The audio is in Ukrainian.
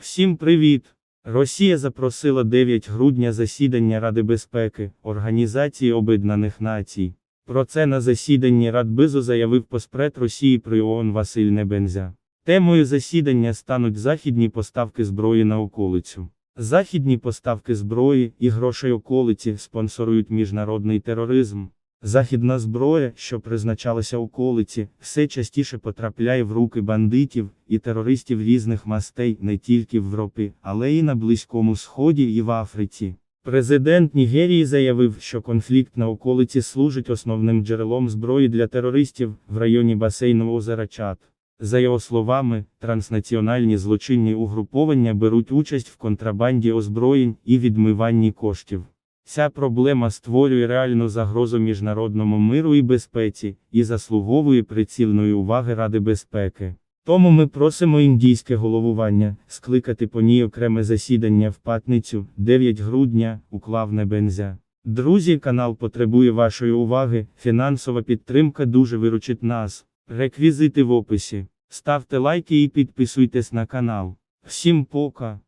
Всім привіт! Росія запросила 9 грудня засідання Ради безпеки Організації Об'єднаних Націй. Про це на засіданні Радбизу заявив поспред Росії при ООН Василь Небензя. Темою засідання стануть західні поставки зброї на околицю. Західні поставки зброї і грошей околиці спонсорують міжнародний тероризм. Західна зброя, що призначалася околиці, все частіше потрапляє в руки бандитів і терористів різних мастей не тільки в Європі, але й на Близькому Сході і в Африці. Президент Нігерії заявив, що конфлікт на околиці служить основним джерелом зброї для терористів в районі басейну озера Чад. За його словами, транснаціональні злочинні угруповання беруть участь в контрабанді озброєнь і відмиванні коштів. Ця проблема створює реальну загрозу міжнародному миру і безпеці, і заслуговує прицільної уваги Ради безпеки. Тому ми просимо індійське головування скликати по ній окреме засідання в п'ятницю, 9 грудня, уклав Небензя. Друзі, канал потребує вашої уваги, фінансова підтримка дуже виручить нас. Реквізити в описі. Ставте лайки і підписуйтесь на канал. Всім пока!